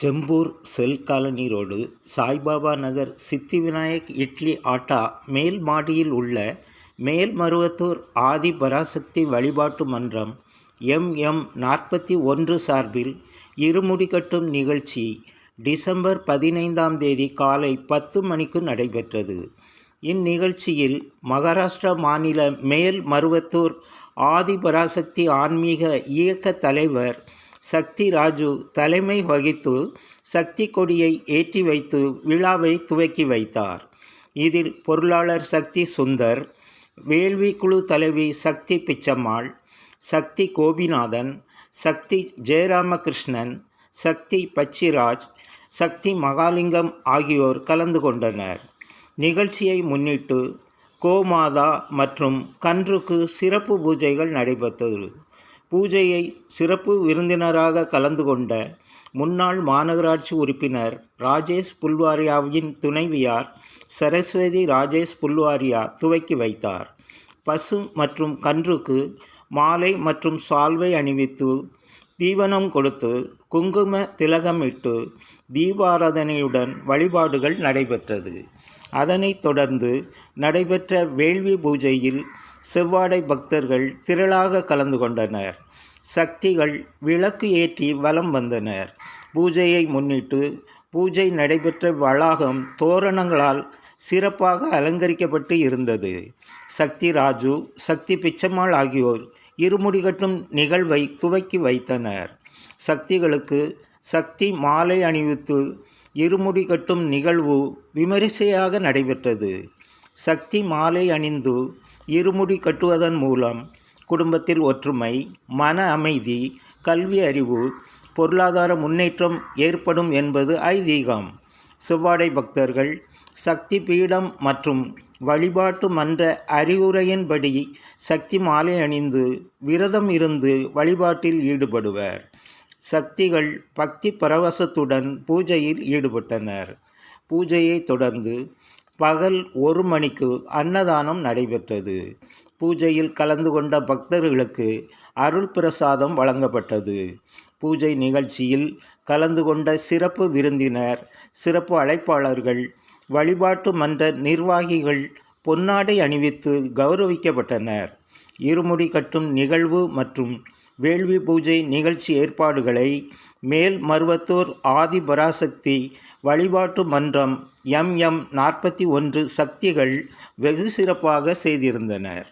Chembur shell colony road Saibaba Nagar Siddhi Vinayak idli atta மேல் மாடியில் உள்ள மேல்மருவத்தூர் ஆதி பராசக்தி வழிபாட்டு மன்றம் எம் எம் நாற்பத்தி ஒன்று சார்பில் இருமுடி கட்டும் நிகழ்ச்சி டிசம்பர் பதினைந்தாம் தேதி காலை பத்து மணிக்கு நடைபெற்றது. இந்நிகழ்ச்சியில் மகாராஷ்டிரா மாநில மேல் மருவத்தூர் ஆதி பராசக்தி ஆன்மீக இயக்க தலைவர் சக்தி ராஜு தலைமை வகித்து சக்தி கொடியை ஏற்றி வைத்து விழாவை துவக்கி வைத்தார். இதில் பொருளாளர் சக்தி சுந்தர் வேள்வி குழு தலைவி சக்தி பிச்சம்மாள் சக்தி கோபிநாதன் சக்தி ஜெயராமகிருஷ்ணன் சக்தி பச்சிராஜ் சக்தி மகாலிங்கம் ஆகியோர் கலந்து கொண்டனர். நிகழ்ச்சியை முன்னிட்டு கோமாதா மற்றும் கன்றுக்கு சிறப்பு பூஜைகள் நடைபெற்றது. பூஜையை சிறப்பு விருந்தினராக கலந்து கொண்ட முன்னாள் மாநகராட்சி உறுப்பினர் ராஜேஷ் புல்வாரியாவின் துணைவியார் சரஸ்வதி ராஜேஷ் புல்வாரியா துவக்கி வைத்தார். பசு மற்றும் கன்றுக்கு மாலை மற்றும் சால்வை அணிவித்து தீவனம் கொடுத்து குங்கும திலகமிட்டு தீபாராதனையுடன் வழிபாடுகள் நடைபெற்றது. அதனைத் தொடர்ந்து நடைபெற்ற வேள்வி பூஜையில் செவ்வாடை பக்தர்கள் திரளாக கலந்து கொண்டனர். சக்திகள் விளக்கு ஏற்றி வலம் வந்தனர். பூஜையை முன்னிட்டு பூஜை நடைபெற்ற வளாகம் தோரணங்களால் சிறப்பாக அலங்கரிக்கப்பட்டு இருந்தது. சக்தி ராஜு சக்தி பிச்சம்மாள் ஆகியோர் இருமுடி கட்டும் நிகழ்வை துவக்கி வைத்தனர். சக்திகளுக்கு சக்தி மாலை அணிவித்து இருமுடி கட்டும் நிகழ்வு விமரிசையாக நடைபெற்றது. சக்தி மாலை அணிந்து இருமுடி கட்டுவதன் மூலம் குடும்பத்தில் ஒற்றுமை மன அமைதி கல்வி அறிவு பொருளாதார முன்னேற்றம் ஏற்படும் என்பது ஐதீகம். செவ்வாடை பக்தர்கள் சக்தி பீடம் மற்றும் வழிபாட்டு மன்ற அறிவுரையின்படி சக்தி மாலை அணிந்து விரதம் இருந்து வழிபாட்டில் ஈடுபடுவர். சக்திகள் பக்தி பரவசத்துடன் பூஜையில் ஈடுபட்டனர். பூஜையை தொடர்ந்து பகல் ஒரு மணிக்கு அன்னதானம் நடைபெற்றது. பூஜையில் கலந்து கொண்ட பக்தர்களுக்கு அருள் பிரசாதம் வழங்கப்பட்டது. பூஜை நிகழ்ச்சியில் கலந்து கொண்ட சிறப்பு விருந்தினர் சிறப்பு அழைப்பாளர்கள் வழிபாட்டு மன்ற நிர்வாகிகள் பொன்னாடை அணிவித்து கௌரவிக்கப்பட்டனர். இருமுடி கட்டும் நிகழ்வு மற்றும் வேள்வி பூஜை நிகழ்ச்சி ஏற்பாடுகளை மேல் மருவத்தூர் ஆதி பராசக்தி வழிபாட்டு மன்றம் எம்எம் நாற்பத்தி ஒன்று சக்திகள் வெகு சிறப்பாக செய்திருந்தனர்.